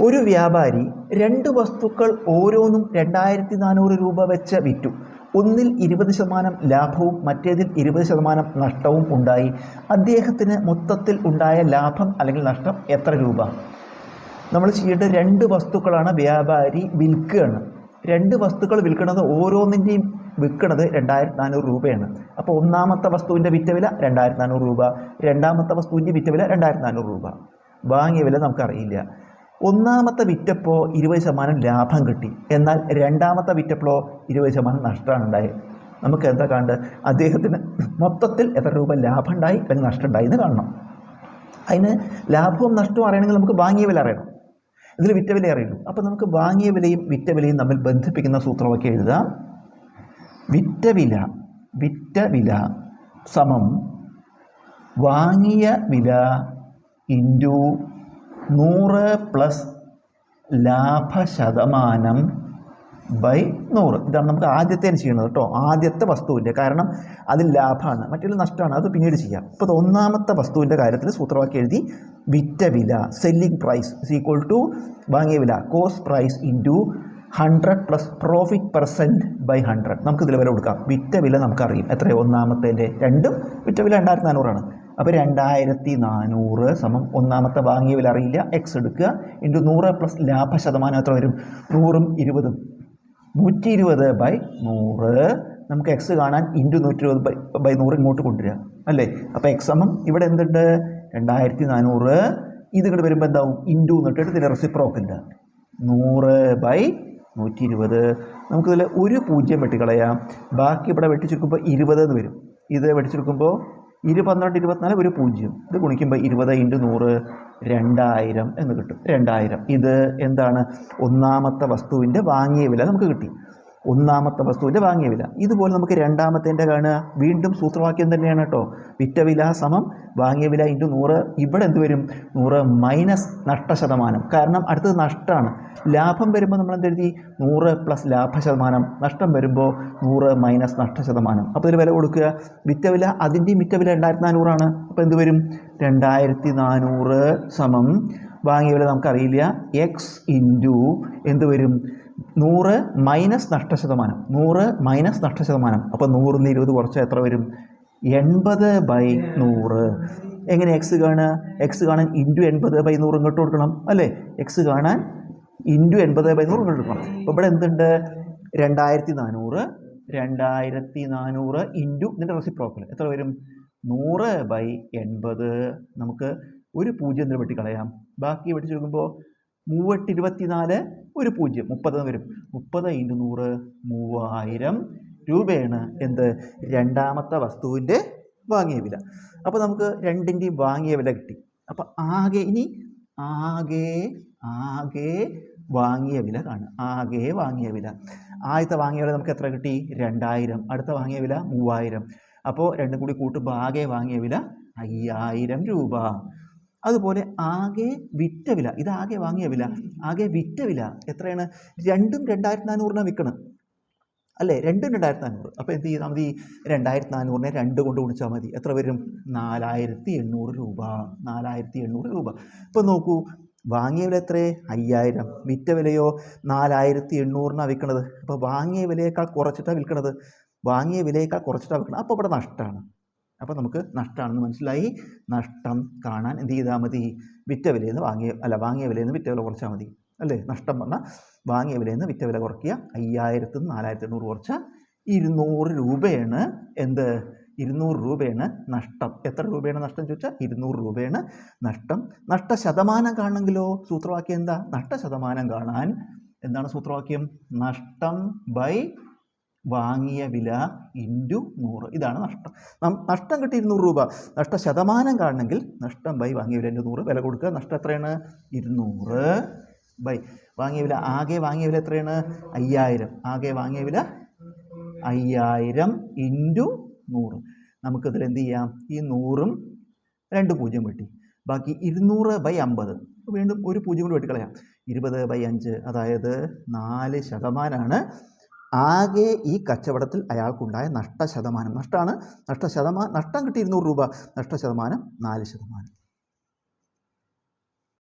ഒരു വ്യാപാരി രണ്ട് വസ്തുക്കൾ ഓരോന്നും രണ്ടായിരത്തി നാനൂറ് രൂപ വെച്ച് വിറ്റു. ഒന്നിൽ ഇരുപത് ശതമാനം ലാഭവും മറ്റേതിൽ ഇരുപത് ശതമാനം നഷ്ടവും ഉണ്ടായി. അദ്ദേഹത്തിന് മൊത്തത്തിൽ ഉണ്ടായ ലാഭം അല്ലെങ്കിൽ നഷ്ടം എത്ര രൂപ? നമ്മൾ ചെയ്യേണ്ട രണ്ട് വസ്തുക്കളാണ് വ്യാപാരി വിൽക്കുകയാണ്. രണ്ട് വസ്തുക്കൾ വിൽക്കുന്നത് ഓരോന്നിന്റെയും വിൽക്കുന്നത് രണ്ടായിരത്തി നാനൂറ് രൂപയാണ്. അപ്പോൾ ഒന്നാമത്തെ വസ്തുവിന്റെ വിറ്റ വില രണ്ടായിരത്തി നാനൂറ് രൂപ. രണ്ടാമത്തെ വസ്തുവിന്റെ വിറ്റ വില രണ്ടായിരത്തി നാനൂറ് രൂപ. വാങ്ങിയ വില നമുക്കറിയില്ല. ഒന്നാമത്തെ വിറ്റപ്പോൾ ഇരുപത് ശതമാനം ലാഭം കിട്ടി. എന്നാൽ രണ്ടാമത്തെ വിറ്റപ്പോഴോ ഇരുപത് ശതമാനം നഷ്ടമാണ് ഉണ്ടായത്. നമുക്ക് എന്താ കാണേണ്ടത്? അദ്ദേഹത്തിന് മൊത്തത്തിൽ എത്ര രൂപ ലാഭം ഉണ്ടായി? അല്ലെങ്കിൽ നഷ്ടം ഉണ്ടായി എന്ന് കാണണം. അതിന് ലാഭവും നഷ്ടവും അറിയണമെങ്കിൽ നമുക്ക് വാങ്ങിയ വില അറിയണം. ഇതിൽ വിറ്റ വില അറിയുള്ളൂ. അപ്പോൾ നമുക്ക് വാങ്ങിയ വിലയും വിറ്റ വിലയും തമ്മിൽ ബന്ധിപ്പിക്കുന്ന സൂത്രമൊക്കെ എഴുതാം. വിറ്റ വില വിറ്റ വില സമം വാങ്ങിയ വില ഇന്റു നൂറ് പ്ലസ് ലാഭശതമാനം ബൈ നൂറ്. ഇതാണ് നമുക്ക് ആദ്യത്തെ ചെയ്യണത് കേട്ടോ. ആദ്യത്തെ വസ്തുവിന്റെ കാരണം അതിൽ ലാഭമാണ്. മറ്റുള്ള നഷ്ടമാണ്. അത് പിന്നീട് ചെയ്യാം. ഇപ്പോൾ ഒന്നാമത്തെ വസ്തുവിന്റെ കാര്യത്തിൽ സൂത്രവാക്യം എഴുതി വിറ്റ വില selling price is equal to വാങ്ങിയ വില cost price into hundred plus profit percent by hundred നമുക്ക് ഇതിൽ വില കൊടുക്കാം. വിറ്റ വില നമുക്കറിയും. എത്രയോ? ഒന്നാമത്തേന്റെ രണ്ടും വിറ്റ വില രണ്ടായിരത്തി നാനൂറാണ്. അപ്പോൾ രണ്ടായിരത്തി നാനൂറ് സമം ഒന്നാമത്തെ വാങ്ങിയ വില അറിയില്ല. എക്സ് എടുക്കുക. ഇന്റു നൂറ് പ്ലസ് ലാഭ ശതമാനം എത്ര വരും? നൂറും ഇരുപതും. നൂറ്റി ഇരുപത് ബൈ നൂറ്. നമുക്ക് എക്സ് കാണാൻ ഇന്റു നൂറ്റി ഇരുപത് ബൈ ബൈ നൂറ് ഇങ്ങോട്ട് കൊണ്ടുവരിക. അല്ലേ? അപ്പോൾ എക്സ് സമം ഇവിടെ എന്തുണ്ട്? രണ്ടായിരത്തി നാനൂറ് ഇത് ഇങ്ങോട്ട് വരുമ്പോൾ എന്താവും? ഇന്റു എന്നിട്ട് ഇതിൽ റെസിപ്രോക്കില്ല നൂറ് ബൈ നൂറ്റി ഇരുപത് നമുക്കിതിൽ ഒരു പൂജ്യം വെട്ടിക്കളയാം. ബാക്കി ഇവിടെ വെട്ടിച്ചെടുക്കുമ്പോൾ ഇരുപത് എന്ന് വരും. ഇത് വെട്ടിച്ചെടുക്കുമ്പോൾ ഇരു പന്ത്രണ്ട് ഇരുപത്തിനാല് ഒരു പൂജ്യം. ഇത് ഗുണിക്കുമ്പോൾ ഇരുപത് ഇന്റു നൂറ് രണ്ടായിരം എന്ന് കിട്ടും. രണ്ടായിരം. ഇത് എന്താണ്? ഒന്നാമത്തെ വസ്തുവിന്റെ വാങ്ങിയ വില നമുക്ക് കിട്ടി. ഒന്നാമത്തെ വസ്തുവിന്റെ വാങ്ങിയ വില. ഇതുപോലെ നമുക്ക് രണ്ടാമത്തേന്റെ കാണുക. വീണ്ടും സൂത്രവാക്യം തന്നെയാണ് കേട്ടോ. വിറ്റ വില സമം വാങ്ങിയ വില ഇന്റു നൂറ്. ഇവിടെ എന്ത് വരും? നൂറ് മൈനസ് നഷ്ടശതമാനം കാരണം അടുത്തത് നഷ്ടമാണ് ലാഭം വരുമ്പോൾ നമ്മൾ എന്തെഴുതി നൂറ് പ്ലസ് ലാഭശതമാനം നഷ്ടം വരുമ്പോൾ നൂറ് മൈനസ് നഷ്ടശതമാനം അപ്പോൾ ഇതിൽ വില കൊടുക്കുക. വിറ്റ വില അതിന്റെയും വിറ്റ വില രണ്ടായിരത്തി നാനൂറാണ് അപ്പോൾ എന്ത് വരും? രണ്ടായിരത്തി നാനൂറ് സമം. വാങ്ങിയ വില നമുക്കറിയില്ല. എക്സ് ഇന്റു എന്ത് വരും? നൂറ് മൈനസ് നഷ്ടശതമാനം നൂറ് മൈനസ് നഷ്ടശതമാനം അപ്പോൾ നൂറിൽ നിന്ന് ഇരുപത് കുറച്ച് എത്ര വരും? എൺപത് ബൈ നൂറ്. എങ്ങനെ എക്സ് കാണുക? എക്സ് കാണാൻ ഇന്റു എൺപത് ബൈ നൂറ് ഇങ്ങോട്ട് കൊടുക്കണം അല്ലേ? എക്സ് കാണാൻ ഇന്റു എൺപത് ബൈ നൂറ് ഇങ്ങോട്ട് കൊടുക്കണം. അപ്പോൾ ഇവിടെ എന്തുണ്ട്? രണ്ടായിരത്തി നാനൂറ് രണ്ടായിരത്തി നാനൂറ് ഇന്റു ഇതിന്റെ റെസിപ്രോക്കൽ എത്ര വരും? നൂറ് ബൈ എൺപത്. നമുക്ക് ഒരു പൂജ്യം എന്തിനു വെട്ടിക്കളയാം. ബാക്കി വെട്ടിച്ചെടുക്കുമ്പോൾ മൂവെട്ട് ഇരുപത്തിനാല് ഒരു പൂജ്യം. മുപ്പത് വരും. മുപ്പത് ഇന്റു നൂറ് മൂവായിരം രൂപയാണ് എന്ത്? രണ്ടാമത്തെ വസ്തുവിന്റെ വാങ്ങിയ വില. അപ്പോൾ നമുക്ക് രണ്ടിന്റെയും വാങ്ങിയ വില കിട്ടി. അപ്പോൾ ആകെ ഇനി ആകെ ആകെ വാങ്ങിയ വില കാണുക. ആകെ വാങ്ങിയ വില. ആദ്യത്തെ വാങ്ങിയ വില നമുക്ക് എത്ര കിട്ടി? രണ്ടായിരം. അടുത്ത വാങ്ങിയ വില മൂവായിരം. അപ്പോൾ രണ്ടും കൂടി കൂട്ടുമ്പോൾ ആകെ വാങ്ങിയ വില അയ്യായിരം രൂപ. അതുപോലെ ആകെ വിറ്റ വില ഇത് ആകെ വാങ്ങിയ വില ആകെ വിറ്റ വില എത്രയാണ്? രണ്ടും രണ്ടായിരത്തി നാനൂറിനാണ് വിൽക്കണം. അല്ലേ? രണ്ടും രണ്ടായിരത്തി നാനൂറ് അപ്പോൾ എന്ത് ചെയ്താൽ മതി? രണ്ടായിരത്തി നാനൂറിനെ രണ്ട് കൊണ്ട് ഗുണിച്ചാൽ മതി. എത്ര വരും? നാലായിരത്തി എണ്ണൂറ് രൂപ. നാലായിരത്തി എണ്ണൂറ് രൂപ. ഇപ്പോൾ നോക്കൂ വാങ്ങിയ വില എത്ര? അയ്യായിരം. വിറ്റ വിലയോ? നാലായിരത്തി എണ്ണൂറിനാണ് വിൽക്കണത്. അപ്പോൾ വാങ്ങിയ വിലയേക്കാൾ കുറച്ചിട്ടാണ് വിൽക്കണത്. വാങ്ങിയ വിലയേക്കാൾ കുറച്ചിട്ടാണ് വിൽക്കണം അപ്പോൾ ഇവിടെ നഷ്ടമാണ് അപ്പോൾ നമുക്ക് നഷ്ടമാണെന്ന് മനസ്സിലായി. നഷ്ടം കാണാൻ എന്ത് ചെയ്താൽ മതി? വിറ്റ വിലയിൽ നിന്ന് വാങ്ങിയ അല്ല വാങ്ങിയ വിലയിൽ നിന്ന് വിറ്റ വില കുറച്ചാൽ മതി. അല്ലേ? നഷ്ടം പറഞ്ഞാൽ വാങ്ങിയ വിലയിൽ നിന്ന് വിറ്റ വില കുറയ്ക്കുക. അയ്യായിരത്തി നാലായിരത്തി എണ്ണൂറ് കുറച്ചാൽ ഇരുന്നൂറ് രൂപയാണ്. എന്ത്? ഇരുന്നൂറ് രൂപയാണ് നഷ്ടം. എത്ര രൂപയാണ് നഷ്ടം ചോദിച്ചാൽ ഇരുന്നൂറ് രൂപയാണ് നഷ്ടം. നഷ്ട ശതമാനം കാണണമെങ്കിലോ? സൂത്രവാക്യം എന്താ? നഷ്ട ശതമാനം കാണാൻ. എന്താണ് സൂത്രവാക്യം? നഷ്ടം ബൈ വാങ്ങിയ വില ഇന്റു നൂറ്. ഇതാണ് നഷ്ടം. നഷ്ടം കിട്ടി ഇരുന്നൂറ് രൂപ. നഷ്ട ശതമാനം കാണണമെങ്കിൽ നഷ്ടം ബൈ വാങ്ങിയ വില ഇന്റു നൂറ്. വില കൊടുക്കുക. നഷ്ടം എത്രയാണ്? ഇരുന്നൂറ് ബൈ വാങ്ങിയ വില ആകെ വാങ്ങിയ വില എത്രയാണ്? അയ്യായിരം. ആകെ വാങ്ങിയ വില അയ്യായിരം ഇന്റു നൂറ്. നമുക്കിതിൽ എന്ത് ചെയ്യാം? ഈ നൂറും രണ്ട് പൂജ്യം വെട്ടി. ബാക്കി ഇരുന്നൂറ് ബൈ അമ്പത്. വീണ്ടും ഒരു പൂജ്യം കൂടി വെട്ടിക്കളയാം. ഇരുപത് ബൈ അഞ്ച് അതായത് നാല് ശതമാനമാണ് ആകെ ഈ കച്ചവടത്തിൽ അയാൾക്കുണ്ടായ നഷ്ടശതമാനം. നഷ്ടമാണ് നഷ്ടശതമാനം നഷ്ടം കിട്ടി ഇരുന്നൂറ് രൂപ. നഷ്ടശതമാനം നാല് ശതമാനം.